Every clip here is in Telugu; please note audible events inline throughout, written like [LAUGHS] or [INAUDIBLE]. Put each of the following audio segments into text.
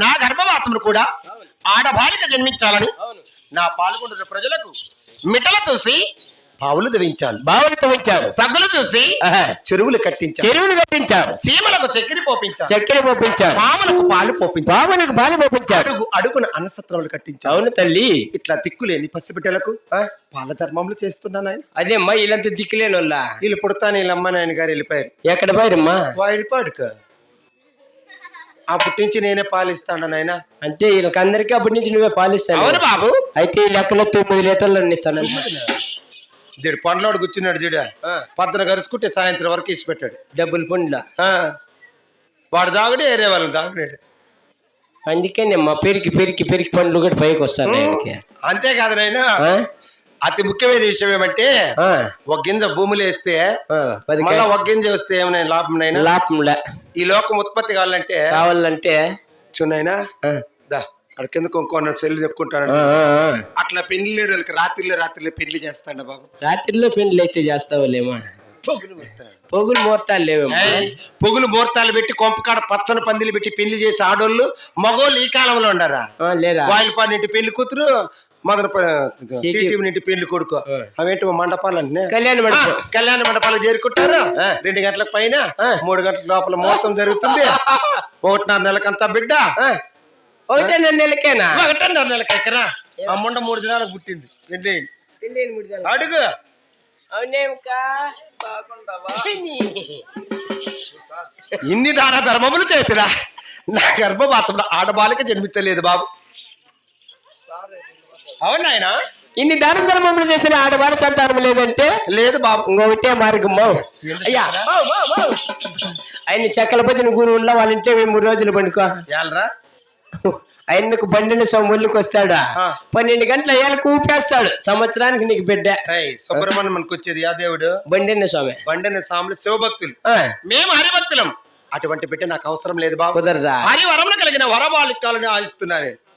నా గర్భవాతమును కూడా ఆడబాలిక జన్మించాలని అవును. నా పాల్గొంటున్న ప్రజలకు మిటలు చూసి పావులు దవించాలి బావులతో వచ్చాడు తగ్గులు చూసి. చెరువులు కట్టించాలి చెరువులు కట్టించాడు చీమలకు చక్కెర పోపించాలి చక్కెర పోపించాడు పాములకు పాలు పోపించాలి బావులకు బాలి పోపించాడు అడుగు అడుగున అన్నసత్రములు కట్టించాలి అవును తల్లి. ఇట్లా దిక్కులేని పసిబిడ్డలకు ఆ, పాల ధర్మములు చేస్తున్నాను ఆయన అదే అమ్మా వీళ్ళంతా దిక్కులేని వాళ్ళ వీళ్ళు పుడతాను వీళ్ళ అమ్మ నాయన గారు వెళ్ళిపోయారు. ఎక్కడ పోయారమ్మా? వెళ్ళిపోయాడుక ఆ పుట్టించి నేనే పాలిస్తాను నాయన. అంటే వీళ్ళకి అందరికీ అప్పటి నుంచి నువ్వే పాలిస్తాను అవును బాబు. అయితే ఈ లెక్కలో తొమ్మిది లీటర్లు ఇస్తాను దీడు పండ్లోడు కూర్చున్నాడు చూడ పద్దన కరుచుకుంటే సాయంత్రం వరకు ఇచ్చి పెట్టాడు. డబ్బులు పండ్ల. వాడు దాగుడే ఏరే వాళ్ళు దాగుడాడు అందుకని అమ్మా పెరికి పెరికి పెరికి పండ్లు కూడా పైకి వస్తాను ఆయనకి. అంతేకాదు నాయన. ఆ? అతి ముఖ్యమైన విషయం ఏమంటే ఆ, ఒక గింజ భూమిలో వేస్తే మళ్ళా ఒక గింజ వస్తే ఏమైనా లాభం నైనా లాభంలే ఈ లోకం ఉత్పత్తి కావాలంటే కావాలంటే చున్నైనా అక్కడ కింద ఇంకొన్న చెల్లి చెప్పుకుంటాడు. అట్లా పెళ్ళి లేరు వాళ్ళకి రాత్రిలో రాత్రిలో పెళ్ళి చేస్తాడు బాబు? రాత్రిలో పెండ్లు అయితే చేస్తావులేమా పొగులు. పొగులు ముహూర్తాలు లేవేమో. పొగులు ముహూర్తాలు పెట్టి కొంపకాడ పచ్చని పందిలు పెట్టి పెళ్ళి చేసి ఆడోళ్ళు మగోళ్ళు ఈ కాలంలో ఉండరా? లేరా? వాయిల్పాడు ఇంటి పెళ్ళి కూతురు మదన సిటీవీ పెళ్ళి కొడుకు. అవేంటి మండపాలు అంటే కళ్యాణ మండపం. కళ్యాణ మండపాలు చేరుకుంటారు. రెండు గంటల పైన. మూడు గంటల లోపల ముహూర్తం జరుగుతుంది. [LAUGHS] ఒకటిన్నర నెలకంతా బిడ్డ. ఆ, ఒకటే నన్ను నెలకేనా ఒకటిన్నర నెలకి ఎక్కరా అమ్ముండ మూడు దినాలకు పుట్టింది. వెళ్ళి అడుగు. ఇన్ని దాన ధర్మములు చేసిరా నా గర్భపాతంలో ఆడబాలిక జన్మించలేదు బాబు. అవునాయన ఇన్ని దాన ధర్మములు చేసిన ఆడవారి సంతానం లేదంటే లేదు బాబు. ఇంకొకటే మార్గం. అయ్యా. ఆయన చెక్కల పచ్చిన గురువు ఉండ వాళ్ళ మేము మూడు రోజులు పండుకో. ఆయనకు బండిని సొమ్ముళ్ళకి వస్తాడా? ఆ. పన్నెండు గంటల ఏళ్ళకి ఊపేస్తాడు. సంవత్సరానికి నీకు బిడ్డ. సుబ్రహ్మణ్యం మనకు వచ్చేది యా దేవుడు? బండిని స్వామి. బండెన సాములు శివభక్తులు. ఆ, మేము హరిభక్తులం. అటువంటి బిడ్డ నాకు అవసరం లేదు బాబు. కుదరదా? హరి వరములు కలిగిన వరబాలికాలని ఆశిస్తున్నాను.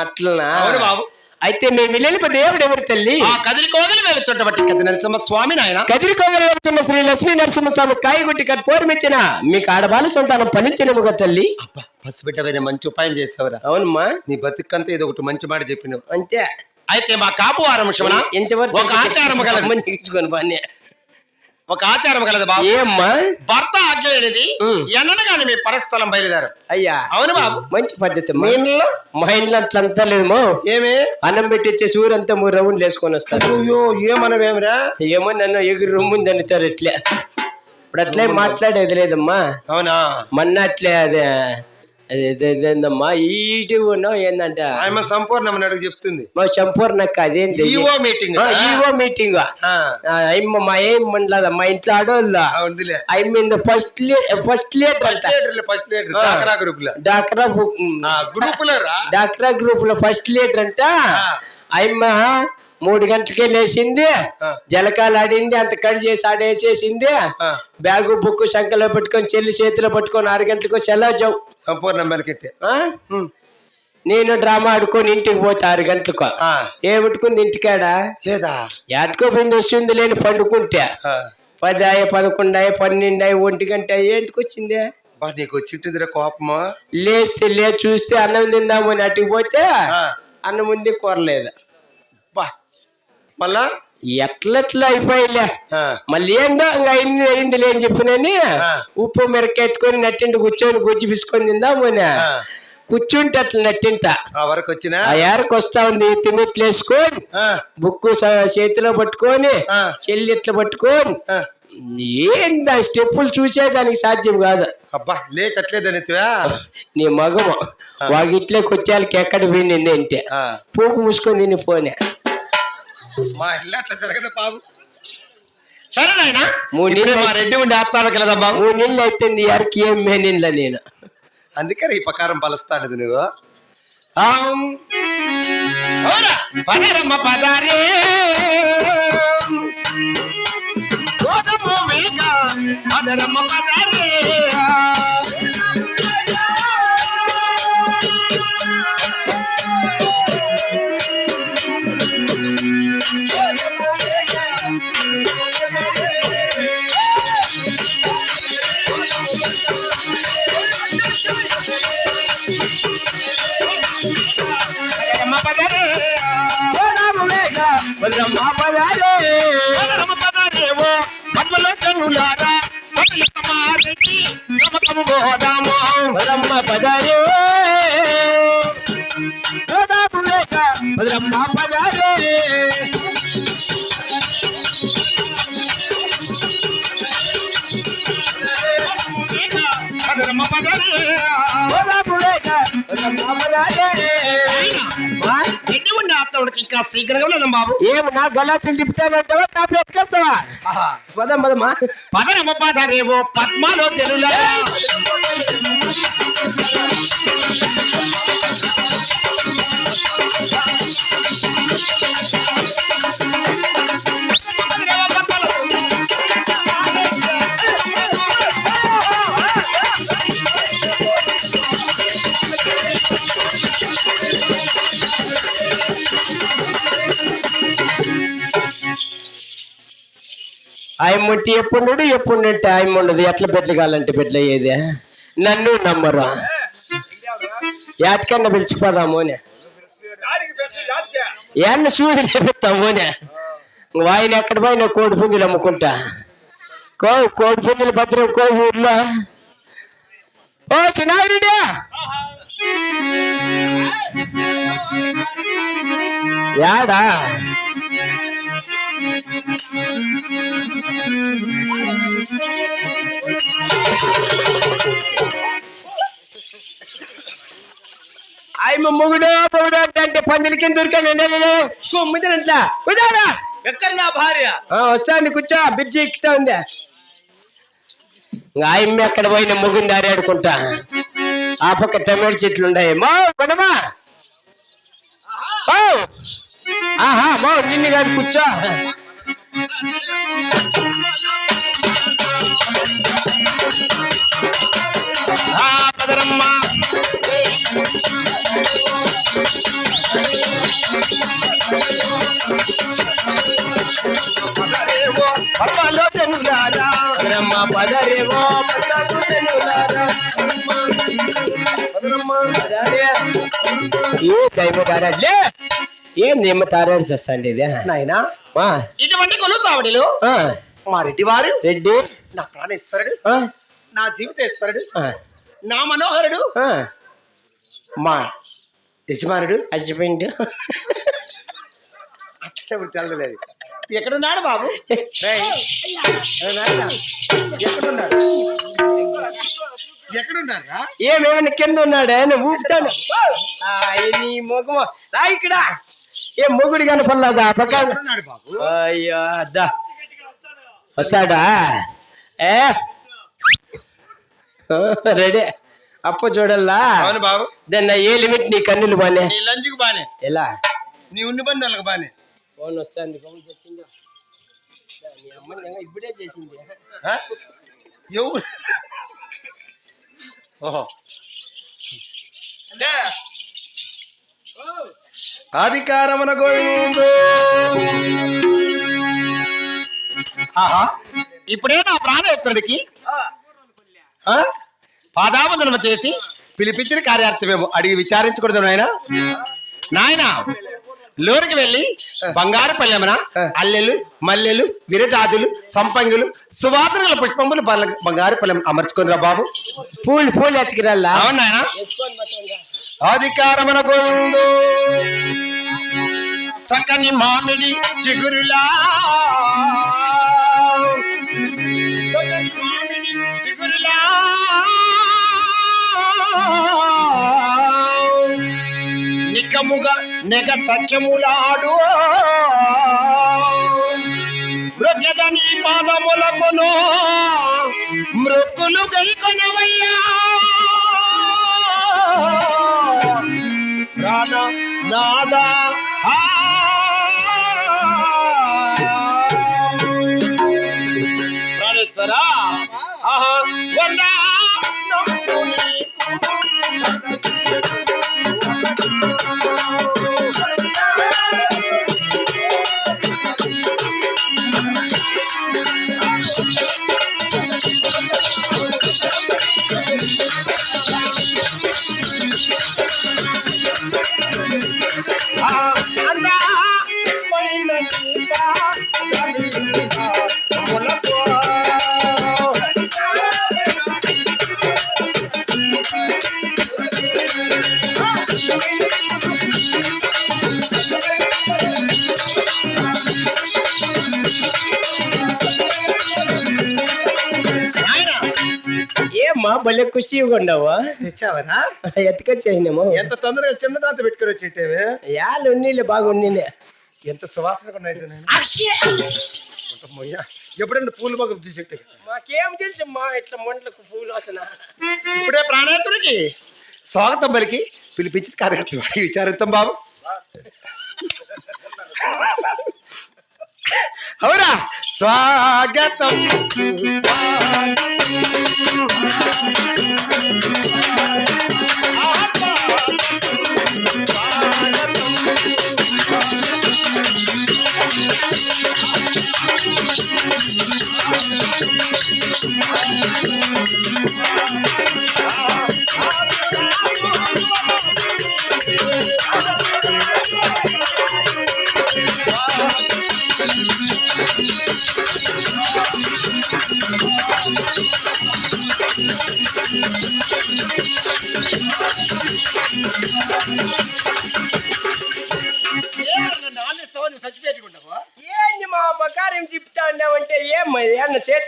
అట్లనా? అవును బాబు. అయితే మేము వెళ్ళిన దేవుడు ఎవరు తల్లి? ఆ కదిరి కోగలి కది నరసింహ స్వామి నాయన. కదిరికోగలు వెళ్తున్న శ్రీ లక్ష్మీ నరసింహస్వామి కాయగుట్టి కర్పూరమిచ్చిన మీకు ఆడబాల సంతానం ఫలించినముగా తల్లి. అబ్బా పసిబిడ్డవైన మంచి ఉపాయం చేసావురా. అవునమ్మా. నీ బతుకంతా ఇది ఒకటి మంచి మాట చెప్పినావు. అంతే. అయితే మా కాపు శివన ఇంతవరకు ఒక ఆచారం [LAUGHS] బానే. ఒక ఆచారం కలదు బాబు. ఏమ్మా? భర్త ఆజ్ఞ అనేది. ఎన్నడగాని మీ పరస్థలం బయలుదేరు. అయ్యా. అవును బాబు. మంచి పద్ధతి మీ ఇంట్లో మా ఇంట్లో అట్లంతా లేదేమో ఏమి? అన్నం పెట్టించేసి ఊరంతా మూడు రౌండ్లు వేసుకొని వస్తారు. అయ్యో ఏమనవేమిరా? ఏమో నన్ను ఎగురు రొమ్ముంది అనుతారు ఇట్లే. ఇప్పుడు అట్లే మాట్లాడేది లేదమ్మా. అవునా? మొన్న అట్లే అదే. అదేందమ్మా? ఈటి ఉన్నావు ఏందంట? ఆయమ సంపూర్ణం చెప్తుంది. మా సంపూర్ణక్క అదేంటి ఈవో మీటింగ్. EO meeting. అయ్యమ్మ మా ఏం మనలాద మా ఇంట్లో ఆడోళ్ళు. ఉందిలే. అయ్యింది first first leader first leader. డాకరా గ్రూప్లో డాక్రా గ్రూప్. లో డాక్రా గ్రూప్లో ఫస్ట్ లీటర్ అంట. అయ్యమ్మ మూడు గంటలకే లేచింది. జలకాలు ఆడింది అంత కట్ చేసి ఆడేసేసింది. బ్యాగు బుక్ సంకలో పెట్టుకొని చెల్లి చేతిలో పట్టుకొని ఆరు గంటలకు చెల్లజావు సంపూర్ణ మెనకెట్టే నేను డ్రామా ఆడుకొని ఇంటికి పోతా ఆరు గంటలకు. ఆ, ఏమిట్టుకుంది ఇంటికాడ? లేదా? ఎట్టుకోపోయింది వస్తుంది లేని పండుకుంటే. ఆ, పదాయి పదకొండాయి పన్నెండాయి ఒంటి గంట ఏంటికి వచ్చింది. నీకు వచ్చింటుందిరా కోపమా. లేస్తే లే చూస్తే అన్నం తిందామని అటుకు పోతే అన్నం ఉంది కూరలేదు. మళ్ళా? ఎట్లెట్లా అయిపోయిలే. ఆ, మళ్ళీ ఏందో ఇంకా అయింది అయింది లేని చెప్పినని ఆ. ఉప్పు మిరక ఎత్తుకొని నట్టింటి కూర్చొని గుజ్జు పిసుకొని తిందామని. ఆ, కూర్చుంటే అట్లా నట్టింట. ఆ వరకు వచ్చినా? ఆ ఏరకు వస్తా ఉంది తిన్నట్లు వేసుకొని ఆ, బుక్కు చేతిలో పట్టుకొని ఆ, చెల్లి ఇట్లా పట్టుకొని ఆ. ఏందా స్టెప్పులు చూసేదానికి సాధ్యం కాదు. అబ్బా లేచట్లేదు నిత్యా నీ మగము వాగిట్లోకి వచ్చేళ్ళకి ఎక్కడ పోయింది అంటే. పూకు మూసుకొని తిని పోనే. మా ఇల్లు అట్లా జరగదు బాబు. సరే నాయన. మూడు నీళ్ళు మా రెడ్డి ఉండి ఆత్మాలకు వెళ్దాం బాబు. మూడు నీళ్ళు అయిపోయింది ఎవరికి ఏం మేనిన్లా నేను? అందుకే ఈ ప్రకారం పలుస్తాడు నువ్వు? పదరమ్మ పదారే. పదరమ్మ పదారే. రమ పదరే భద్రమ్మ పదారే భద్రమ్మ పదారే భద్రమ్మ పదారే అత్తవుడికి ఇంకా శీఘ్రంగా లేదం బాబు. ఏం నా గల్లాచులు తిప్పుతానంటావా పదం పదమ్మా పదరమ పదరేవో పద్మాలో తెలులారా ఆయమ్మంటే ఎప్పుడు ఎప్పుడు అంటే ఆయమ్మ ఉండదు ఎట్లా బిడ్డలు కావాలంటే బిడ్డలు అయ్యేది? నన్ను నమ్మరు? యాటికన్నా పిలిచిపోదామోనే ఎన్న చూడు చెప్తాము ఆయన ఎక్కడ పోయినా కోడి పుంజులు అమ్ముకుంటా. కో కోడి పుంజులు భద్రం కో ఊర్లో. ఓ చిన్నారెడ్డి యాడా? ఆయమ్మ మొగుడు మొగుడు అంటే పందిరి కింద దొరికాను ఎక్కడ నా భార్య? వస్తాంది కూర్చో. బ్రిడ్జి ఎక్కుతా ఉంది. ఆయమ్మ ఎక్కడ పోయిన ముగ్గుని దారి ఆడుకుంటా. ఆ పక్క టమాటో చెట్లు ఉన్నాయి. మా కొనమా! ఆహా. మా నిన్ను కాదు కూర్చో. పదరేవో పద్మాలో తెలులారా పదరమ్మ పదరే. ఏ దైవ ఏ నిమ్మ తారాడు చేస్తాండి ఇది? నాయనా? మా ఇటువంటి కొలు తావడిలు ఆ, మా రెడ్డి వారు రెడ్డి. నా ప్రాణేశ్వరుడు ఆ, నా జీవితేశ్వరుడు ఆ, నా మనోహరుడు ఆ. మా యజమానుడు. హస్బెండ్. అట్లా తెల్లలేదు ఎక్కడున్నాడు బాబు? రేయ్. ఏ నాయనా, ఎక్కడున్నారు ఎక్కడున్నారా ఏమేమైనా కింద ఉన్నాడు? ఆయన ఊపుతాను. నీ రా ఇక్కడ. ఏ మొగుడు కనపడలేదా? పక్కన అయ్యో దా వస్తాడా? ఏ? రెడీ. అప్పు చూడల్లా? అవును బాబు. దాన్ని ఏ లిమిట్ నీ కన్నులు బానే? నీ లంచ్కి బానే. ఎలా? నీ ఉండి పని వాళ్ళకి బానే. ఫోన్ వస్తుంది ఫోన్ వచ్చిందో? మీ అమ్మ ఇప్పుడే చేసింది. ఆ? ఎవు? ఓహో. అధికారమున గోవిందు. ఆహా. ఇప్పుడే నా ప్రాణేశ్వరుడికి ఆ? పాదావందనము చేసి పిలిపించిన కార్యార్థమేమో అడిగి విచారించకూడదు నాయన? నాయన లోనికి వెళ్ళి బంగారు పల్లెమన అల్లెలు మల్లెలు విరజాజులు సంపంగులు సువాసనల పుష్పములు బంగారు పల్లెం అమర్చుకుని రా బాబు. పూలు పూలు ఎత్తుకురల్లా అవును నాయన. అధికారమున గోవిందు చక్కని మామిడి చిగురులా. చిగురులా నికముగా నెగ సత్యములాడు. మృగదని పాదములకును మృక్కులు గైకొనవయ్యా. భలే ఖుషిగా ఉండవు. తెచ్చావరా ఎత్తుకొచ్చేసినాము ఎంత తొందరగా చిన్న దాంత పెట్టుకొని వచ్చిట్టేవి యాళ్ళు ఉన్నీళ్ళు బాగున్నీలే ఎంత సువాసనగా ఉన్నాయి. ఎప్పుడైనా పూల మొగం చూసేట్టే మాకేం తెలుసు మా ఇట్లా మంటలకు పూలు వాసన ఇప్పుడే ప్రాణాతుడికి స్వాగతం పలికి. పిలిపించి కార్యక్రమం విచారిద్దాం బాబు? అవురా. స్వాగతం.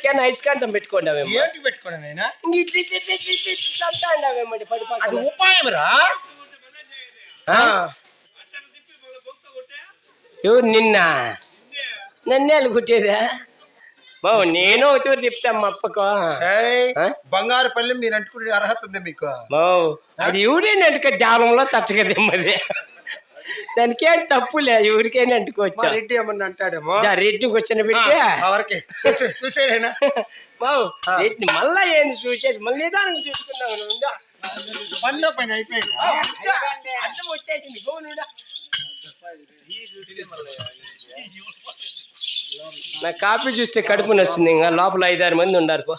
చేతికైనా ఐస్కాంతం పెట్టుకోండావేమో ఏంటి పెట్టుకోండి నాయనా? ఇంక ఇట్లా ఇట్లా ఇట్లా ఇట్లా ఇట్లా ఇట్లా అంతా ఉన్నావేమో పడి అది. ఉపాయం రా? ఎవరు నిన్న? నన్నేళ్ళు కుట్టేదా? బావు నేను ఒకటి మా అప్పకు. ఆ? బంగారు పల్లెం మీరు అంటుకునే అర్హత ఉంది మీకు? బావు అది ఎవరైనా అంటుకో ధ్యానంలో తచ్చకదేమది దానికి ఏం తప్పులే ఎవరికైనా అంటుకోవచ్చు. రెడ్డి ఏమన్నా అంటాడేమో? రెడ్డి కూర్చొని పెట్టి వరకే. చూసేనా బావు. రెడ్డి మళ్ళా ఏంది చూసేది? మళ్ళీ నిదానం చూసుకుందాం. పనిలో పని అయిపోయింది. అర్థం వచ్చేసింది. గోనుడా నా కాఫీ చూస్తే కడుపు నొస్తుంది ఇంకా లోపల ఐదారు మంది ఉండారు పో.